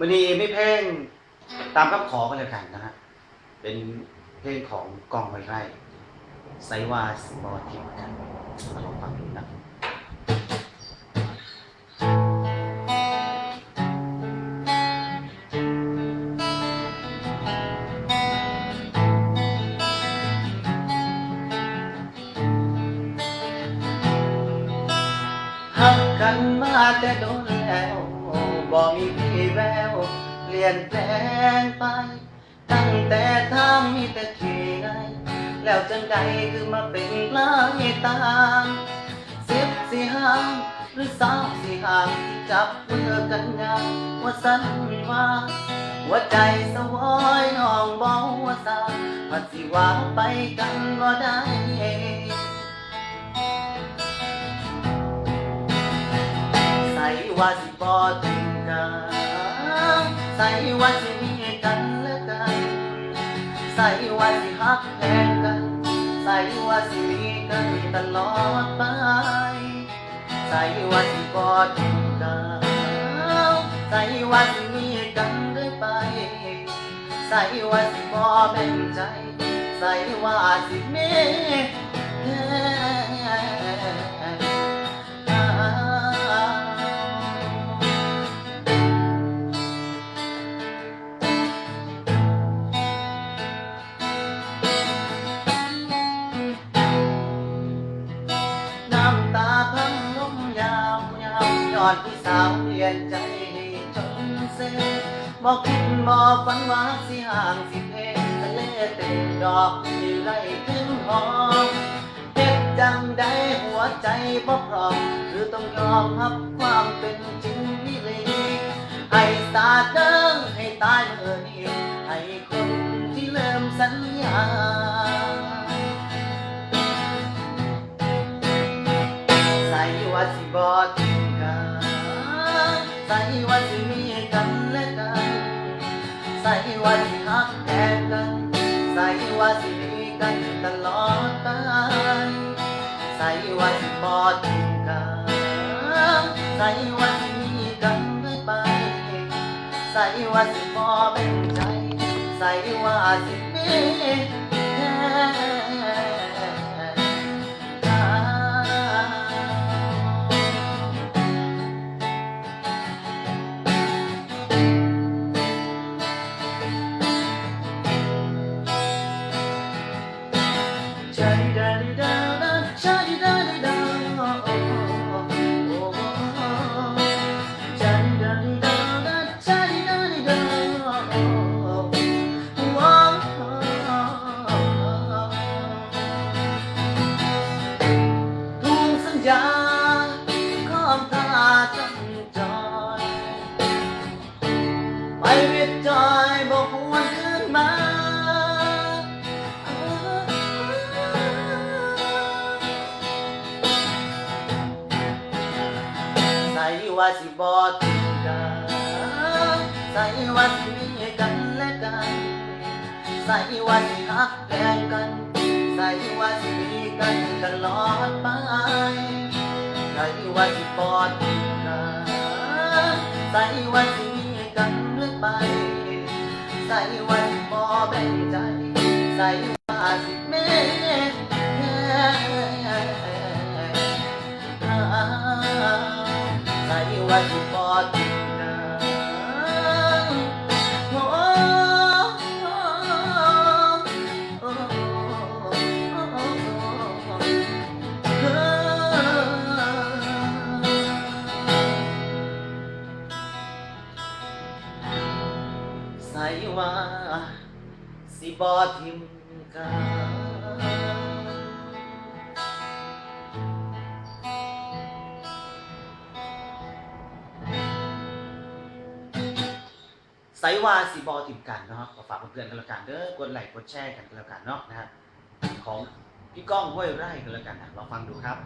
วันนี้ไม่เพลงตามคำขอกันเลยกันนะฮะเป็นเพลงของกองไวไร่ไซวาสบอทิมกันมาลองฟังดูนะหักกันมาแต่โดนแล้วบ่มีวี่แวว ลี่ยนแปลงไป ตั้งแต่ทางมีแต่ขี้ไงแล้วจังใดคือมาเป็นลายตามสิบสี่ห้างหรือสามสี่ห้างจับมือกันยางว่าสันว่าหัวใจสวอยน้องบอว่าสาพัดสิว่าไปกันบ่ได้ใส่ว่าสิบอถึงกัน ใส่ว่าสิมีกันและกัน ใส่ว่าสิฮักแทนกัน ใส่ว่าสิมีกันตลอดไป ใส่ว่าสิบอถึงกันใส่ว่าสิมีกันเรื่อยไป ใส่ว่าสิบอแบ่งใจ ใส่ว่าสิมี ยอดผู้สาวเปลี่ยนใจให้จนเซ่บอกคิดบอกฝันว่าสิห่างสิเพทะเลเต็มดอกที่ไรถึงหอมเจ็บจังได้หัวใจบ่พร้อมหรือต้องยอมรับความเป็นจริงนี่เลยให้สาดเดิงให้ตายเมื่อนี้ให้คนที่เริ่มสัญญาใส่ว่าสิบอ ส่ว่าสิหักแทนกันใส่ว่าสิมีกันตลอดไปใส่ว่าสิบอทิ้งกันใส่ว่าสิมีกันด้วยไปใส่ว่าสิบอเป็นใจ ใส่ว่าสิมี ใส่ว่าสิบอติดกันใส่ว่าสิมีกันและกัน ใส่ว่าสิฮักแทนกัน ใส่ว่าสิมีกันตลอดไปใส่ว่าสิบอดกันใส่ว่าสิมีกันเรื่อยไปใส่ว่าสิบอแบ่งใจ ใส่ว่าสิเมตแค่ใส่ว่าสิ ว่า สิบอทิมกันไซวาสีบอติมกันเนาะก็ฝากเพื่อนๆกันแล้วกันเด้อกดไลค์กดแชร์กันกันแล้วกันเนาะนะฮะของพี่ก้องห้วยไร่กันแล้วกันนะลองฟังดูครับ